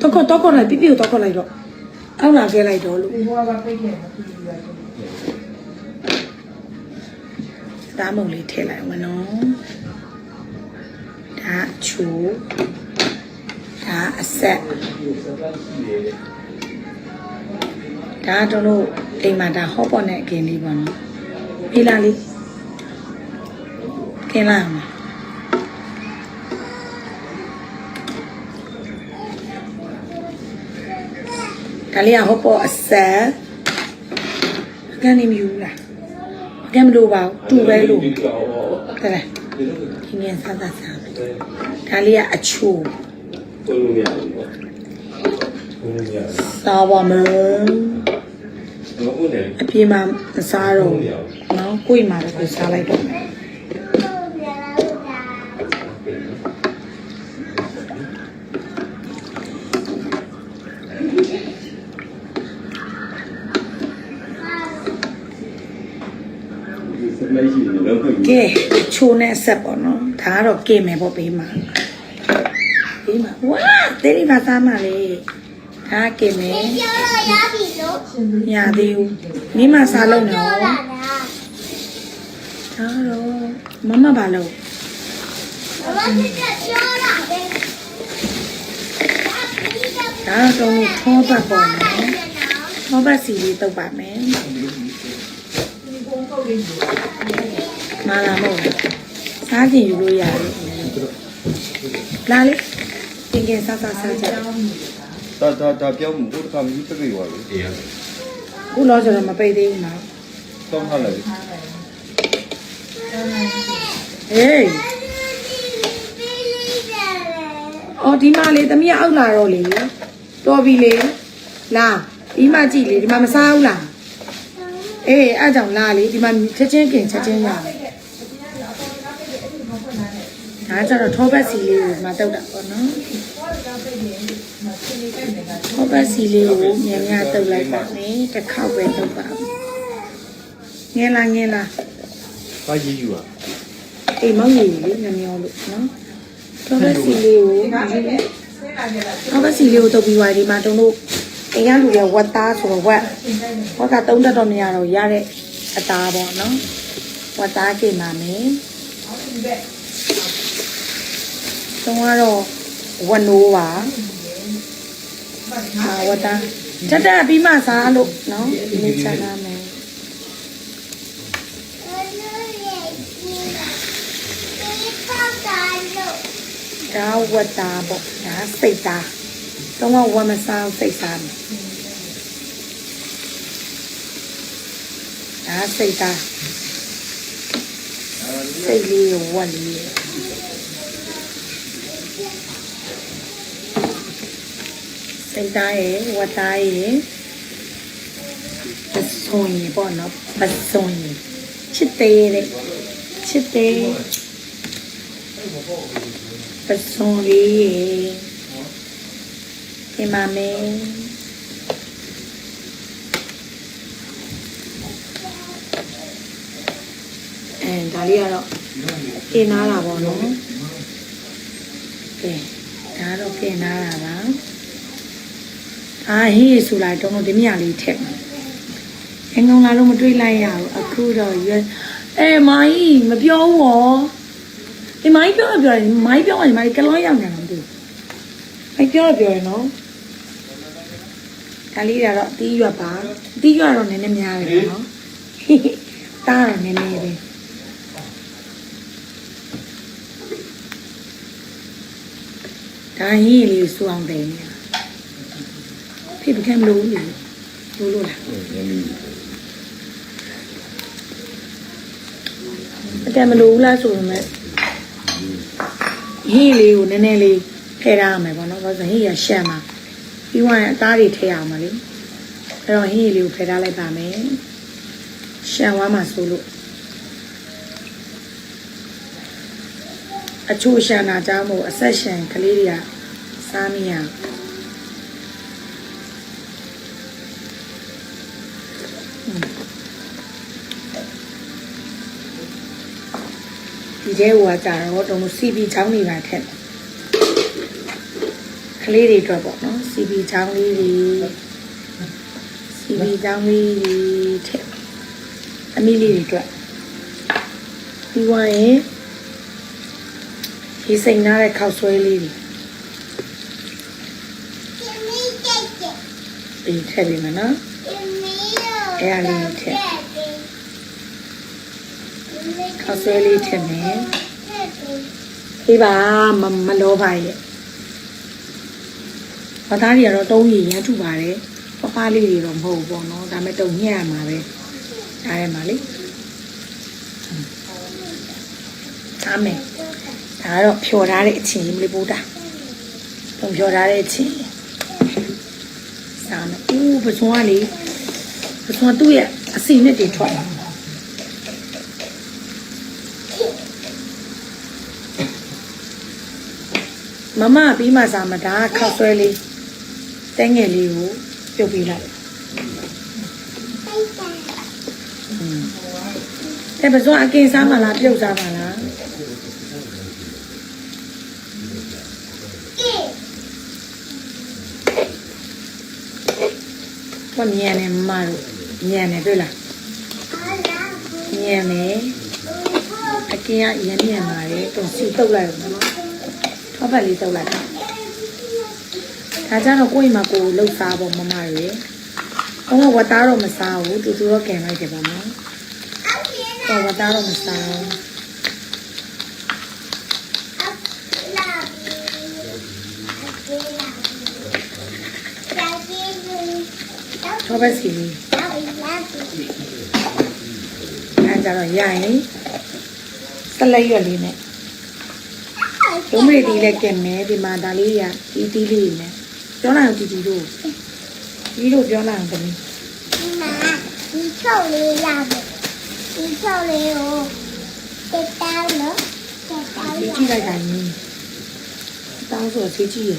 တော့ကောတော့ကောလိုက်ပြပြတော့ကောလိုက်တော့အောက်လာခဲ့လိုက်တော့လို့ဒီဘွားကပိတ်ခဲ့တယ်သူဒီရတယ်ဒါမုံလေးထည့်လိုက်အောင်နော်ဒါအချိုးဒါအဆက်ဒါတော့လို့အိမ်မှာဒါဟော့ပေါ့နဲ့အကင်လေးပေါ့နော်ပြေးလာလေးကင်လာအောင် ဒါလေးကဟောပေါ်အစံအကန်နေမြူလားအကန်မလို့ပါဘူးတူပဲလို့ဒါလေဒီငယ်စားစားစားဒါလေးကအချိုစားပါမအပြေမှာမစားတော့နော်ကိုယ့်မှာလည်းကိုစားလိုက်တော့ ချိုးနဲ့အဆက်ပေါ့နော်ဒါကတော့ကင်မယ်ပေါ့ပေးမှာပေးမှာဝါတေးဒီပါစားမှာလေဒါကင်မယ်ပြောလို့ရပြီလို့မရသေးဘူးမိမစားလုံးနော်ပြောလာတာဒါတော့မမပါလို့ဘာမှမပြောလာပဲဒါတော့တော့ထောပတ်ပေါ့နော်ထောပတ်စီလေးတုပ်ပါမယ်ဒီဘုံပုတ်လေးယူ မာလာမဟုတ်ဘူးစားကြည့်ယူလို့ရတယ်လာလေသင်္ကန်းစားစားစားကြတောင်းနေဒါဒါဒါပြောမှုဟိုတစ်ခါမြည်ပြပြသွားပြီအေးရခုလောဆိုတော့မပိတ်သေးဘူးနော်တောင်းထားလိုက်ထားတယ်ဟေးအော်ဒီမလေးသမီးကအောက်လာတော့လေတော်ပြီလေလာဒီမကြည့်လေဒီမှာမစားဘူးလားအေးအဲ့ကြောင့်လာလေဒီမှာချက်ချင်းကင်ချက်ချင်းရမယ် ဒါကြတော့ထောပတ်စီလေးကိုဒီမှာတုတ်တာပေါ့နော်ထောပတ်စီလေးကိုညံ့ညတုတ်လိုက်ပါမယ်တစ်ခေါက်ပဲတုတ်ပါမယ်ငဲလားငဲလားဘာရေးယူอ่ะအိမ်မောင်ကြီးလေးငမျောလို့နော်ထောပတ်စီလေးကိုဆင်းလာကြလားထောပတ်စီလေးကိုတုတ်ပြီးသွားဒီမှာတုံတို့အိမ်ကလူရဝတ်သားဆိုတော့ဝတ်ဝတ်ကသုံးတက်တော့မရတော့ရတဲ့အသားပေါ့နော်ဝတ်သားကြိမ်ပါမယ်ဒီဘက် တုံးကတော့ဝတ်နိုးပါအာဝတ်သားတက်တက်ပြီးမှစားလို့နော်ဒီနေ့ချက်လာမယ်ဒါဝတ်တာပေါ့ဒါစိတ်သားတော့ဝတ်မစားစိတ်သားမယ်ဒါစိတ်သားစိတ်လေးကိုဝတ်လေး စိတ်သားရဲ့ဝတ်သားရဲ့ပစုံရင်ပေါ့နော်ပစုံရင်ချစ်သေးတဲ့ချစ်သေးပစုံလေးရေဒီမှာမေအဲဒါလေးကတော့ကျင်းနာတာပေါ့နော် ကဲဒါတော့ကျင်းနာတာပါအာဟေးဆိုလိုက်တော့ဒီမြလေးထက်အင်္ဂုံလာလို့မတွေးလိုက်ရဘူးအခုတော့ရွယ်အဲမာကြီးမပြောဘူးဟောဒီမိုင်းပြောရပြောရင်မိုင်းပြောရင်မိုင်းကလောရောက်နေမှာမသိဘူး။မိုင်းပြောရပြောရင်နော်။ဒါလေးကတော့အတီးရွက်ပါ။အတီးရွက်တော့နည်းနည်းများတယ်ပေါ့နော်။တားတော့နည်းနည်းပဲ။ ဒါရင်းလေးစူအောင်တယ်နေတာ။ဖြစ်ပကံမလို့လေ။လို့လို့လားရင်း။ပကံမလို့လားဆိုပေမဲ့ဟင်းလေးကိုနည်းနည်းလေးထည့်ရမယ်ပေါ့နော်။ဘာလို့လဲဟင်းရရှက်မှာ။ပြီးသွားရင်အသားတွေထည့်ရအောင်ပါလေ။အဲ့တော့ဟင်းလေးကိုဖယ်ထားလိုက်ပါမယ်။ရှံဝါမှာဆိုလို့ အချို့ရှံတာကြောင့်မို့အဆက်ရှံကလေးတွေကစားမရဘူးဒီထဲဟိုကကြာတော့တုံးလို့စီပီချောင်းနေတာထက်ခလေးတွေအတွက်ပေါ့နော် CB ချောင်းလေးတွေ CB ချောင်းလေးတွေထည့်အမီလေးတွေအတွက်ပြီးသွားရင် ဒီစိန်နာတဲ့ခောက်ဆွဲလေးတွေမီးတက်တက်ဒီထည့်ပေးမယ်နော်မီးအဲ့ဒါလေးထည့်ခောက်ဆွဲလေးထည့်မယ်ဒီပါမမလောပါရဲ့ဘာသားတွေကတော့တုံးရည်ရမ်းထုပါတယ်ပပလေးတွေတော့မဟုတ်ဘူးပေါ့နော်ဒါမဲ့တုံညက်ရမှာပဲဒါရဲမှာလေအားမယ် ဒါကတော့ဖြော်ထားတဲ့အချင်းကြီးမလေးပိုးတာတုံဖြော်ထားတဲ့အချင်းစားမယ်ဦးပစွန်ကလေပစွန်သူ့ရဲ့အစီနဲ့တွေထွက်လာမမပြီးမှစားမဒါကခောက်ဆွဲလေးတဲငယ်လေးကိုပြုတ်ပေးလိုက်တဲ့ပစွန်အကင်စားမလားပြုတ်စားမလား ဘာမြင်နေမမတို့မြင်နေတွေ့လားမြင်နေအကင်ကရမ်းမြင်ပါတယ်တုံစီတုတ်လိုက်တော့နော်ထောက်ပတ်လေးတုတ်လိုက်တာဒါကြတော့ကိုယ့်အိမ်မှာကိုယ်လှုပ်စားဖို့မမတွေဘုံကဝတ်သားတော့မစားဘူးတူတူတော့ကင်လိုက်တယ်ပေါ့နော်ဟောဝတ်သားတော့မစားဘူး ထောက်ပတ်စီလေးအဲကြတော့ရရင်စလက်ရွက်လေးနဲ့ဒုံးမေတီလည်းကင်မယ်ဒီမှာဒါလေးရတီးတီးလေးနဲ့ပြောလိုက်အောင်တီတီတို့တီးတို့ပြောလိုက်အောင်တမီးဒီချုပ်လေးရမယ်ဒီချုပ်လေးကိုတက်တောင်းနော်တက်တောင်းဒီရကြည့်လိုက်တာနင်းတောင်းဆိုသေးကြည့်ရ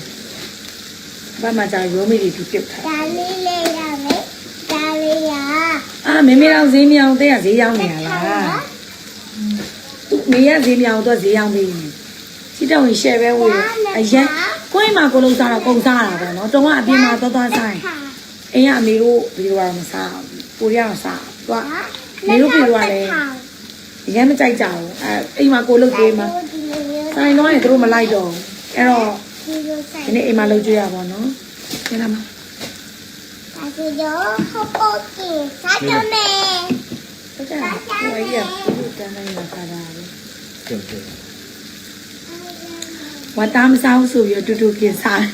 ဘာမှကြာရိုးမေတီသူပြုတ်ထားဒါလေးလေးရမယ်ဒါလေးရ အာမေမေတော့ဈေးမြောင်တဲ့ကဈေးရောက်နေရလားသူမေရဈေးမြောင်တော့ဈေးရောက်နေတယ်စီတောင်းရင်ရှယ်ပဲဝေးအရင်ကိုယ့်အိမ်မှာကိုလုံးစားတော့ကုန်စားတာပေါ့နော်တုံးကအပြင်မှာသွားသွားဆိုင်အိမ်ကအမေတို့ဘီလိုကတော့မစားဘူးကိုရီးယားကစားသူကနေတို့ဘီလိုကလည်းအရင်မကြိုက်ကြဘူးအဲအိမ်မှာကိုလုံးသေးမှာဆိုင်တော့ရင်တို့မလိုက်တော့ဘူးအဲ့တော့ဒီလိုဆိုင်ဒီနေ့အိမ်မှာလုံးကျွေးရပါတော့ကျန်လာမှာဒါဆိုတော့ဟောပေါ်ကစားကြမယ်ဟုတ်ကဲ့ဟိုကြီးကဘုတန်းတိုင်းမှာ စားတာလေ ကျန်တယ် ဝတ်သားမစားဘူးဆိုပြီးတော့တူတူกินစား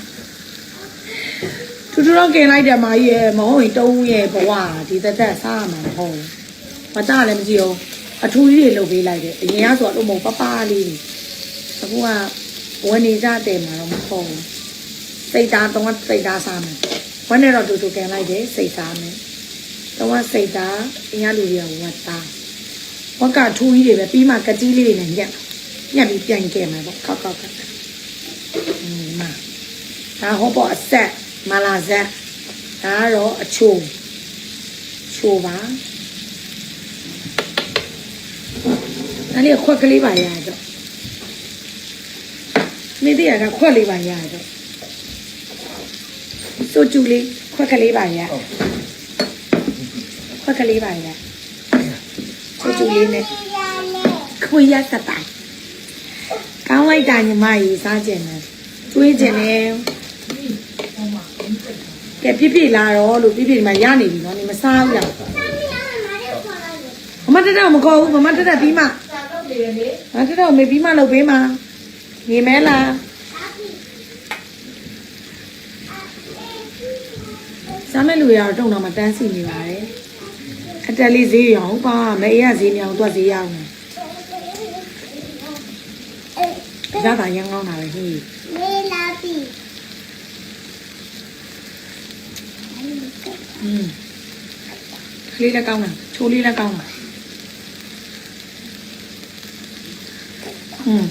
တူတူတော့กินလိုက်တယ်မကြီးရဲ့မဟုတ်ရင်တုံးရဲ့ဘဝဒီသက်သက်စားရမှာမဟုတ်ဘူးဝတ်သားလည်းမကြည့်အောင်အထူးကြီးတွေလုပ်ပေးလိုက်တယ်အရင်ကဆိုတော့မဟုတ်ပပလေးအခုကဝန်နေကြတယ်မှာတော့မဟုတ်ဘူးစိတ်သားတော့စိတ်သားစားမယ် ဝက်နဲ့တော့တူတူကန်လိုက်တယ်စိတ်သားမယ်တော့ဝက်စိတ်သားအညာလူတွေကဝက်သားဝက်ကထူးကြီးတွေပဲပြီးမှကတိလေးတွေနဲ့ညက်ညက်ပြီးပြန်ကဲမှာပေါ့ခောက်ခောက်ခောက်မာဒါဟောပေါ့အဆက်မလာဆက်ဒါကတော့အချိုချိုပါအဲ့ဒီခွက်ကလေးပါရရတော့မိတိရကခွက်လေးပါရရတော့ စိုးကျူလေးခွက်ကလေးပါရခွက်ကလေးပါရစိုးကျူလေးနဲ့ခွေရတတိုင်ကောင်းလိုက်တာညီမကြီးစားကျင်တယ်တွေးကျင်တယ်ကဲပြပြလာတော့လို့ပြပြဒီမှာရနေပြီနော်နေမစားဘူးလားမမတက်တော့မခေါ်ဘူးမမတက်တော့ပြီးမှစားတော့လေလေမတက်တော့မေပြီးမှလုပ်ပေးမှနေမဲလား စားမဲ့လူရတော့တုံတော့မတန်းစီနေပါတယ်အတက်လေးဈေးရောင်းပါမအေးရဈေးမြောင်တော့ဈေးရောက်နေဒါသာရန်ကောင်းတာပဲဟိ မေးလာပြီ อืมကလေးလည်းကောင်းတာချိုးလေးလည်းကောင်းတာอืม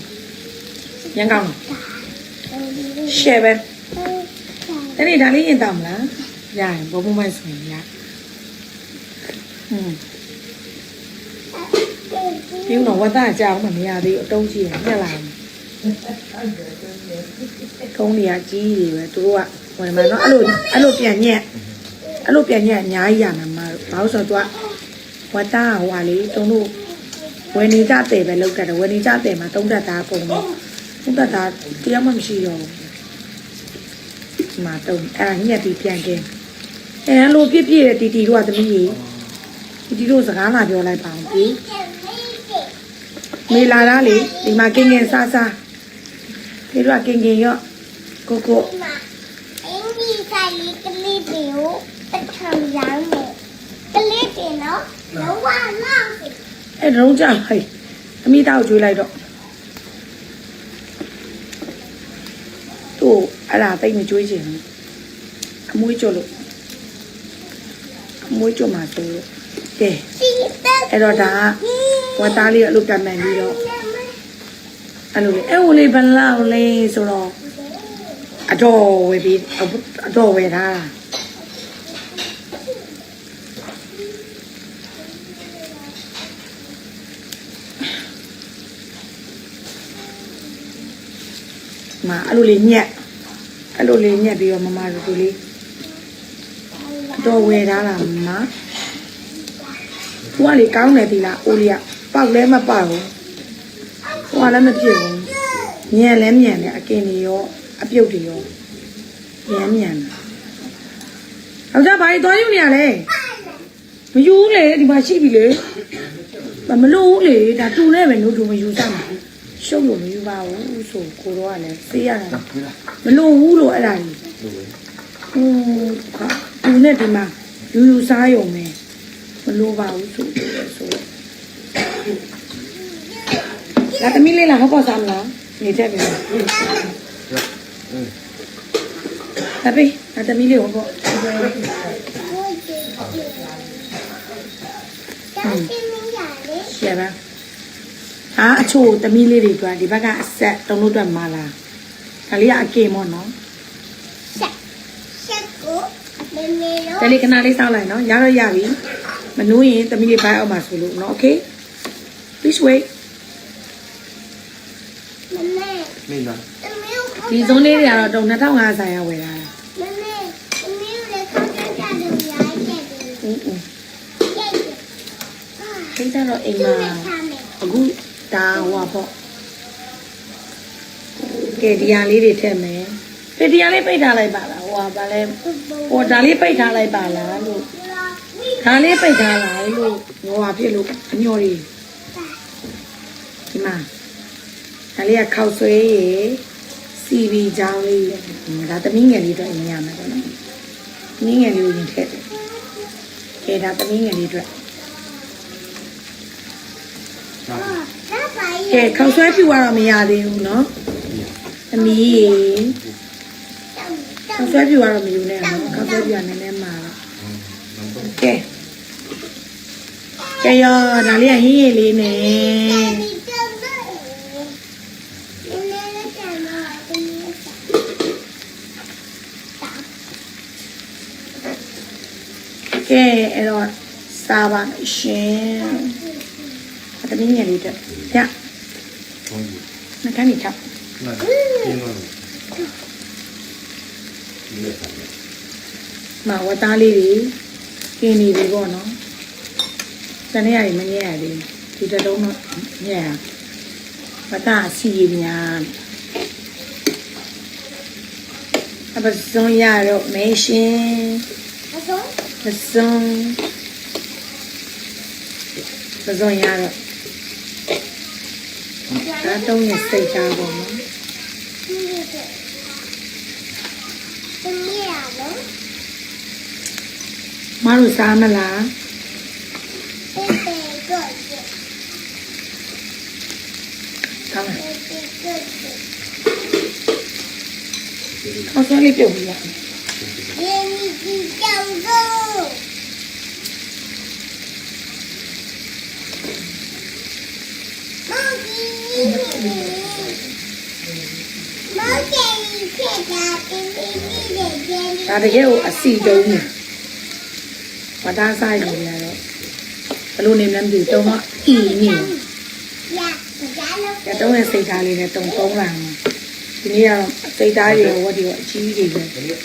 ရန်ကောင်းတာရှယ်ပဲအဲ့ဒီဒါလေးရင်တောင်းမလား ရရင်ဘဘမိုင်းဆိုရင်ရอืมပြုံးတော့ဝတ်သားကြအောင်မမရသေးဘူးအတုံးကြီးရညက်လာတယ်ကုန်းတွေကကြီးတွေပဲသူတို့ကဟိုမှာနော်အဲ့လိုအဲ့လိုပြန်ညက်အဲ့လိုပြန်ညက်အများကြီးရမှာမဘာလို့ဆိုတော့သူကဝတ်သားဟိုဟာလေတုံးတို့ဝယ်နေကြတဲ့ပဲလောက်တတ်တယ်ဝယ်နေကြတဲ့မှာတုံးတက်သားပုံတော့တုံးတက်သားတရားမှမရှိတော့ဘူးဒီမှာတုံးအဲ့ဒါညက်ပြီးပြန်ကင်း အဲ့လိုပြည့်ပြည့်တဲ့တီတီတို့ကသမီးကြီးတီတီတို့စကားလာပြောလိုက်ပါအောင်ဒီမေလာလားလေဒီမှာကင်းကင်းစားစားဒီတို့ကကင်းကင်းရော့ကိုကိုအင်းကြီးဆိုင်လေးကလေးတွေကိုအထံရောင်းတယ်ကလေးတွေနော်လုံးဝလောက်တယ်အဲ့ဒါတော့ကြာဟဲ့အမိသားကိုကျွေးလိုက်တော့သူ့အဲ့ဒါတိတ်မကျွေးချင်ဘူးအမွေးကြလို့အ မွေးကြမှာဆိုလို့ကဲစီတက်အဲ့တော့ဒါကဝတ်သားလေးကိုအလုပ်တတ်မှန်ပြီးတော့အဲ့လိုလေအဲ့ဟိုလေးဘယ်လောက်လဲဆိုတော့အတော်ဝယ်ပြီးအတော်ဝယ်တာမအဲ့လိုလေးညက်အဲ့လိုလေးညက်ပြီးတော့မမတို့တို့လေးအ တော်ဝယ်ထားတာမမဟိုကလေကောင်းတယ်ဒီလားအိုးလေးကပေါက်လဲမပေါက်ဘူးဟိုကလည်းမဖြစ်ဘူးညံလဲညံတယ်အကင်တွေရောအပြုတ်တွေရောညံညံတယ်ယောက်ျားဘာကြီးသွားယူနေရလဲမယူဘူးလေဒီမှာရှိပြီလေမမလို့ဘူးလေဒါတူနဲ့ပဲလို့တူမယူစမ်းဘူးရှုပ်လို့မယူပါဘူးဆိုကိုတော့ကလည်းစေးရတာမလို့ဘူးလို့အဲ့ဒါကြီးဟို ဟာတူနဲ့ဒီမှာယူယူစားရုံပဲမလိုပါဘူးဆိုပြီးတော့ဆိုလာတမီးလေးလာဟောပေါ်စားမလားနေတဲ့ပြီလာပေးလာတမီးလေးဟောပေါ်ကိုကြီးတောင်းတင်မရလေရှယ်ပါအာအချို့တမီးလေးတွေတွားဒီဘက်ကအဆက်တုံးလို့တွက်မလားဒါလေးကအကေမော့နော်ဆက်ဆက်ကို မမေရောဒါလေးခဏလေးစောင့်လိုက်နော်ရတော့ရပြီမနှိုးရင်တမီးလေးဘိုင်းအောင်ပါဆိုလို့နော် okay please wait မမေနေလားတမီးကိုဒီစုံလေးတွေကတော့တုံ2500ဆိုင်ရဝယ်တာမမေတမီးကိုလည်းခေါင်းကြကြတယ်ရိုက်တယ်อือရိုက်တယ်ခိကြတော့အိမ်သူမှာနဲ့ထားမယ်အခုဒါဟိုပါပေါ့ကဲဒီဟာလေးတွေထည့်မယ်ဒီဒီဟာလေးပိတ်ထားလိုက်ပါလား ဟာဗာလဲဟိုဒါလေးပိတ်ထားလိုက်ပါလားလို့ဒါလေးပိတ်ထားလိုက်လို့ဟိုဟာဖြစ်လို့အညော်ကြီးဒီမှာဒါလေးကခောက်ဆွဲရေ CV ချောင်းလေးဒါသမီးငယ်လေးတော့အရင်ရမှာပေါ့နော်သမီးငယ်လေးကိုရင်ထည့်တယ်ကဲဒါသမီးငယ်လေးအတွက်ကဲခောက်ဆွဲဖြူရတော့မရသေးဘူးနော်သမီးရေ ခေါက်ဆွဲပြူကတော့မယူနဲ့နော်ခေါက်ဆွဲပြူကနည်းနည်းမှာကဲကဲရောဒါလေးကဟင်းရည်လေးနဲ့ဒီတော့လည်းနည်းနည်းကျန်တော့တမီးဆက်ကဲအဲ့တော့စားပါမယ်ရှင်သမီးငယ်လေးတက်ညဟုတ်ပြီနှခမ်းနေချောက်နားပြင်းတော့ ဒီနေ့ဆိုင်တယ်မဝတ်သားလေးတွေကင်းနေပြီပေါ့နော်တနေ့ရည်မငဲ့ရသေးဘူးဒီတစ်လုံးတော့ညက်ရဝတ်သားအစီရများအပစုံရတော့မေရှင်အဆုံးပစုံပစုံရတော့ဒါတော့ရစိတ်သားပေါ့နော် ဒီလိုတမီးရနော် မတို့စားမလားပေပေကိုကျကောင်းလားပေပေကိုကျအော်ဆွဲလေးပြုတ်ပြီးရမယ်ရင်းဒီကြောင်ကိုမောင်ကြီးမောင်ကြီးဖြစ်တာတင်းတင်းလေးကျန်ဒါတကယ်ကိုအစီတုံးနေ ဝတာဆိုင်နေရတော့ဘလို့နေမှန်းမသိဘူးတုံးတော့အီနေရတုံးရဲ့စိတ်ထားလေးနဲ့တုံတုံးလာမှာဒီနေ့ကတော့စိတ်သားရေဝတ်တွေအကြီးကြီးတွေပဲဟင်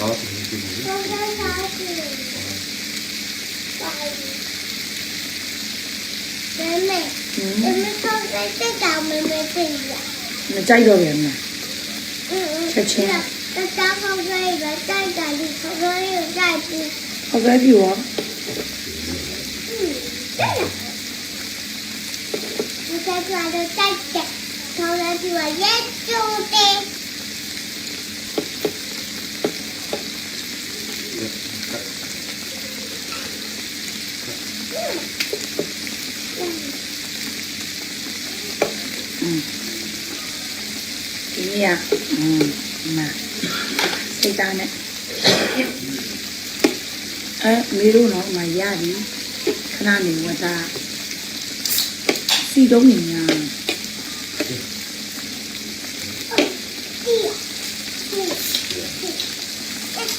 အော်ဒီဒီဒီ 那再找妹妹不一样。那再一个人呢？嗯嗯。再亲。那再后边一个，再找你后边一个再。后边比我。嗯，对了。我再抓着再亲，后边比我严重的。 ဒီနေ့ကอืมဒီမှာစိတ်သားနဲ့အဲမီးတို့တော့မရပြီခဏနေဝတ်တာစီတုံးနေညာ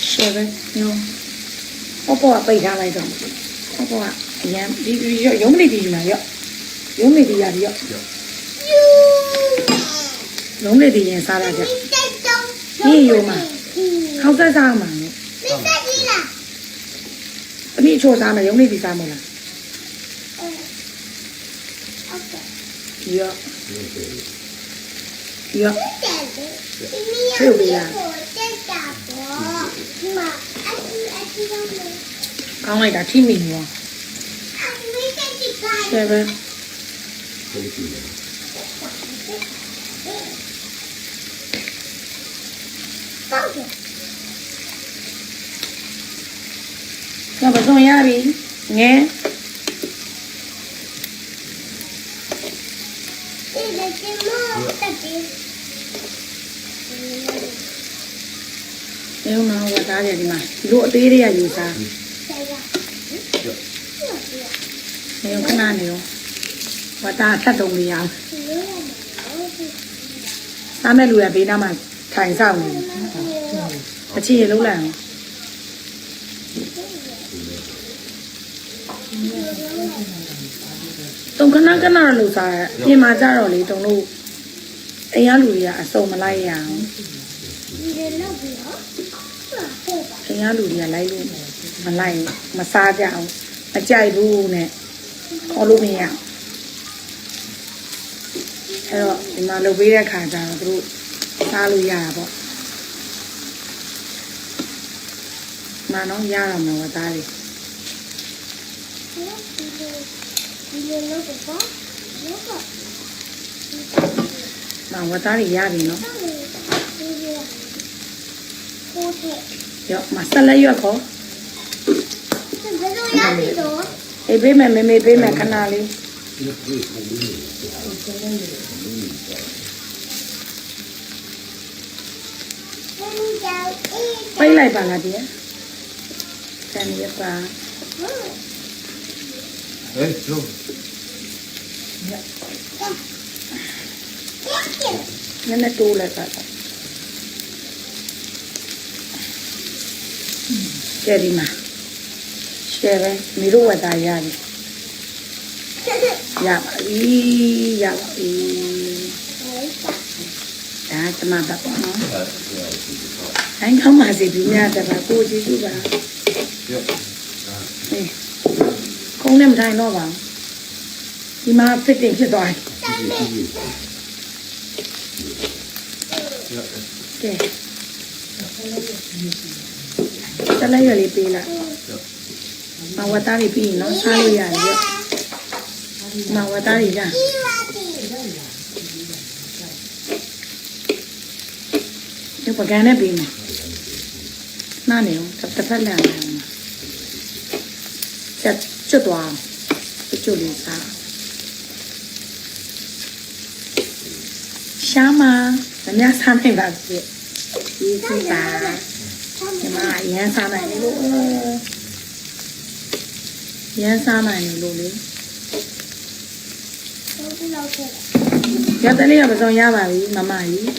ရှယ်ပဲနော်ပေါ့ပေါ့ကပိတ်ထားလိုက်တော့ပေါ့ပေါ့ကအရန်ဒီဒီရောရုံးနေပြီမှာရောရုံးနေပြီရပြီရော ရုံးနေပြီရင်စားလိုက်ကြဟောက်သက်စားမှာနော်အမိအချို့စားမယ်ရုံးနေပြီစားမလားဒီရောဒီရောကောင်းလိုက်တာထိမိရောရှယ်ပဲ တော့ပစုံရပြီငယ်နေဦးနော်ဝတ်သားတယ်ဒီမှာဒီလိုအသေးတွေကယူ စားနေဦးခဏနေဦးဝတ်သားထပ်တုံးလေးရအောင်စားမဲ့လူရဘေးနားမှာထိုင်ဆောင်နေတယ်အချီရလုံးလိုက်အောင်တုံခဏခဏတော့လူစားရပြင်မှာကြတော့လေတုံလို့အိမ်ရလူတွေကအစုံမလိုက်ရအောင်အိမ်ရလူတွေကလိုက်လို့မလိုက်ဘူးမစားကြအောင်မကြိုက်ဘူးနဲ့ခေါ်လို့မရအောင် အဲ့တော့ဒီမှာလုပ်ပေးတဲ့ခါကျတော့သူတို့စားလို့ရတာပေါ့မနော်ရတော့မှာဝတ်သားလေးမဝတ်သားလေးရပြီနော်ရောမဆက်လက်ရွက်ခေါ်အေးပေးမယ်မေမေပေးမယ်ခဏလေး ပိတ်လိုက်ပါလားဒီတန်ရပါဟဲ့ကျိုးနည်းနည်းတိုးလိုက်ပါတော့ကျယ်ဒီမှာ ရှယ်ပဲမိတို့ဝတ်သားရတယ်ရပါပြီရပါပြီဒါတမပါပေါ့နော်ဟိုင်းကောင်းပါစေဒီများတပါကိုကြည့်ကြည့်ပါရောဟေးခုံးနဲ့မထိုင်တော့ပါဘူးဒီမှာ fitting ဖြစ်သွားပြီရောကဲတလိုက်ရလေးပေးလိုက်မဝတ်သားလေးပြီးရင်နော်စားလို့ရတယ်ရော မဝတ်သားလေးကြာဒီပကံနဲ့ပြီးမယ်နားနေအောင်တစ်ဖက်လမ်းအောင်ချက်ကျွတ်သွားအောင်ကျွတ်လေးစားရှာ လို့ရမ်းစားနိုင်လို့လေရတဲ့လေးကပစုံရပါပြီမမကြီး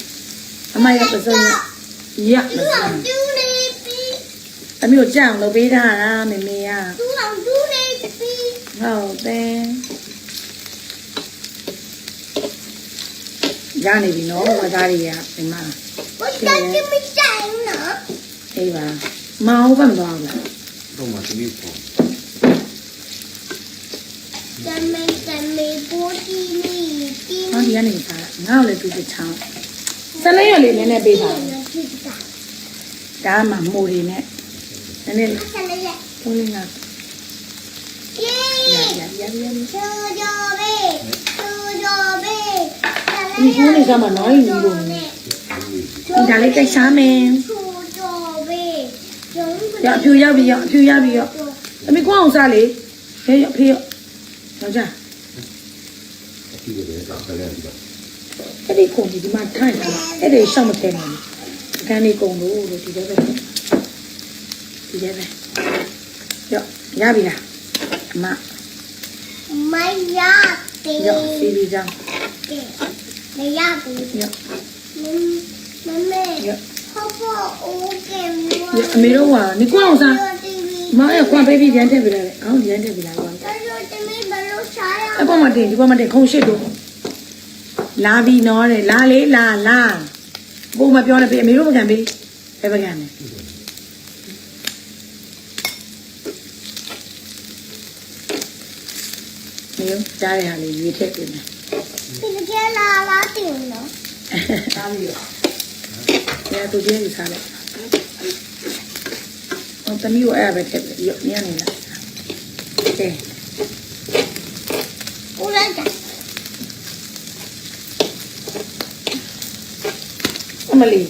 မမရပစုံရရပစုံသမီးကိုကြက်အောင်လုပ်ပေးထားတာမေမေကသူ့အောင်သူ့လေးတပီးဟုတ်တယ်ရနေပြီနော်ဝါသားတွေကဒီမှာဘတ်တက်ကြမတိုင်းနော်အေးပါမအောင်ဘတ်မသွားဘူးလားတော့မှသမီးပေါ့ တမေတမေပိုတီမီတီဟောဒီကနေစားတာငါ့ကိုလည်းသူတစ်ချောင်းစနေရလေးနည်းနည်းပေးပါဖြစ်တာဒါမှမိုးတွေနဲ့နည်းနည်းဆက်လက်သုံးလေးငါယေရရရရချူဂျိုဘေချူဂျိုဘေဒီဖုန်းလေးကမှနော်ရင်ကြီးလို့ဒီဒါလေးကိတ်စားမယ်ချူဂျိုဘေဂျုံရအဖြူရောက်ပြီရအဖြူရပြီရသမီးကွအောင်စားလေဖေးရဖေးရ ယောက်ျားအကြည့်ရတယ်ဒါကလည်းဒီတော့အဲ့ဒီခုန်ဒီဒီမှာထိုင်တာအဲ့ဒီရှောက်မထဲနိုင်ဘူးအခန်းလေးကုံလို့လို့ဒီလိုပဲဒီလိုပဲရရပြီလားအမမရတေရစီလီကြောင်းမရဘူးရမမေရဟုတ်ဖို့အိုးကင်မျိုးရအမေတို့ကနေကွအောင်စားမအဲ့ကွာဘေဘီပြန်ထည့်ပြလိုက်လေအော်ပြန်ထည့်ပြလိုက်ကွာ တော်တော်တမီးဘလို့ရှာရ အပေါ်မှာတင်ဒီပေါ်မှာတင်ခုံရှိတို့လာပြီနော်တဲ့လာလေလာလာဘိုးမပြောနဲ့ဖေအမေတို့မကန်ပေးဘယ်ပကန်လဲမျိုးကြားရတာလေးရွေးထည့်ပြမယ်ဒီကလာလာတင်နော်သားပြီးတော့။ညာသူကျင်းယူစားလိုက်။ဟောသမီးကိုအဲ့ဒါပဲထည့်ပြရောညနေလား။ကဲဦး လိုက်တာ အမလီ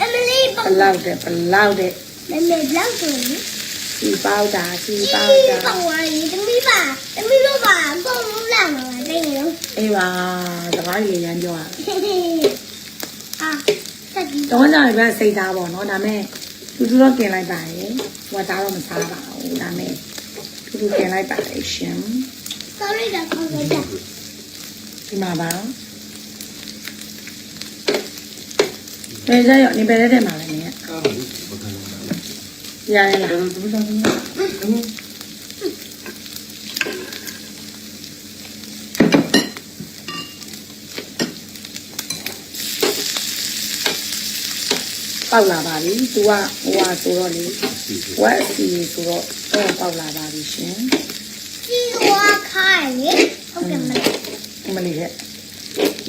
အမလီ ဘ ပေါ့ လောက်တဲ့ဘလောက်တဲ့ မမေလောက်ဆိုရင် စီပေါက်တာစီ ဒီ ပေါ ပေါ့ က်တာ ဝါရီတမီးပါတမီးတို့ပါကုန်လို့လာမှာတိတ်နော် အေးပါတကားကြီးရမ်းပြောတာ အာတက်ဒီ ။တော့ကြရပဲစိတ်သားပေါ့နော်ဒါမဲ့တူတူတော့กินလိုက်ပါရဲ့။ဝတ်သားတော့မစားပါဘူးဒါမဲ့တူတူกินလိုက်ပါလေရှင် sorry တော့ခေါ်ကြတာ။ဒီမှာပါ။ဘယ်ကြရောနေပဲတဲ့မှာလဲနင်ကားလို့ဘာခံလဲ။ရရလားတော်တော်တော်တော်ပေါက်လာပါပြီ။ तू ကဟိုဟာဆိုတော့လေစီစီဝက်စီဆိုတော့တော့ပေါက်လာပါပြီရှင်ဒီ ဝါခိုင်လေဟုတ်ကဲ့မလား။အမလေးရဲ့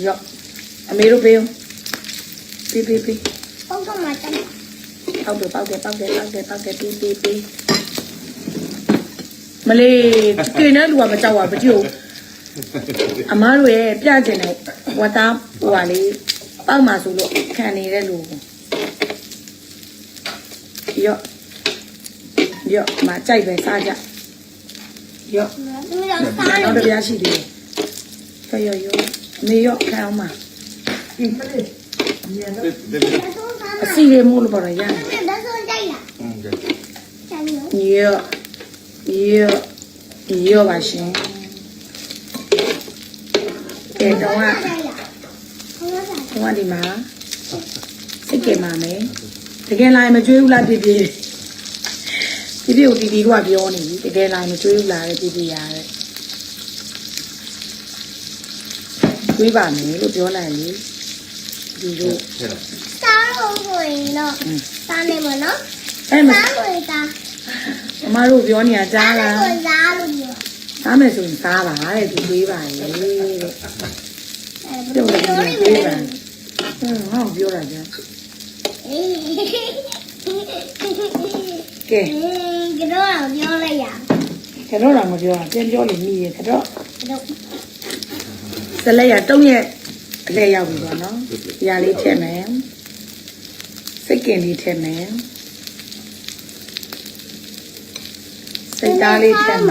ရော့အမေတို့ပေးဦးပေးပေးပေးဟုတ်ကဲ့မှာတမပေါက်တယ်ပေါက်တယ်ပေါက်တယ်ပေါက်တယ်ပေါက်တယ်ပေးပေးပေးမလေးကိနေလူကမကြောက်ပါဘူးကြည့်အမားတို့ရဲ့ပြကျင်တဲ့ဝတ်သားဟိုဟာလေးပေါက်မှာဆိုလို့ခံနေတဲ့လူကိုရော့ရော့မကြိုက်ပဲစားကြ ရော့ဒီတော့စားရနောက်တစ်ပြားရှိသေးတယ်ရော့ရော့ရော့အမေရော့ခံအောင်ပါဒီမလေးညံတော့တယ်တယ်ဒါဆိုစားအစီလေးမို့လို့ပေါ်တော့ရတယ်ဒါဆိုကြိုက်လားဟုတ်ကဲ့ချမ်းနော်ရော့ရော့ရော့ပါရှင်ကဲတော့ကကြိုက်လားဟုတ်လားတော့ကဒီမှာစိတ်ကဲမှာမယ်တကယ်လာရင်မကြွေးဘူးလားပြပြ ပြပြကိုတီတီကပြောနေပြီတကယ်လာရင်မကြွေးဘူးလားတဲ့ပြပြရတဲ့ကြွေးပါမယ်လို့ပြောလိုက်လေဒီလိုဟဲ့လားစားလို့ဆိုရင်တော့စားနေမနော်အဲ့မစားလို့စားအမတို့ပြောနေတာကြားစားလားလို့စားလို့ပြောစားမယ်ဆိုရင်စားပါတဲ့သူကြွေးပါလေတဲ့အဲပြုတ်လို့ကြွေးပါဟင်းဟောပြောတာကြာအေး ကဲကတော့ပြောလိုက်ရကတော့တော့မပြောတာပြန်ပြောလို့မိရကတော့တော့စလက်ရတုံးရဲ့အလဲရောက်ပြီပေါ့နော်။ရာလေးထည့်မယ်။စိတ်ကင်လေးထည့်မယ်။စိတ်သားလေးထည့်မယ်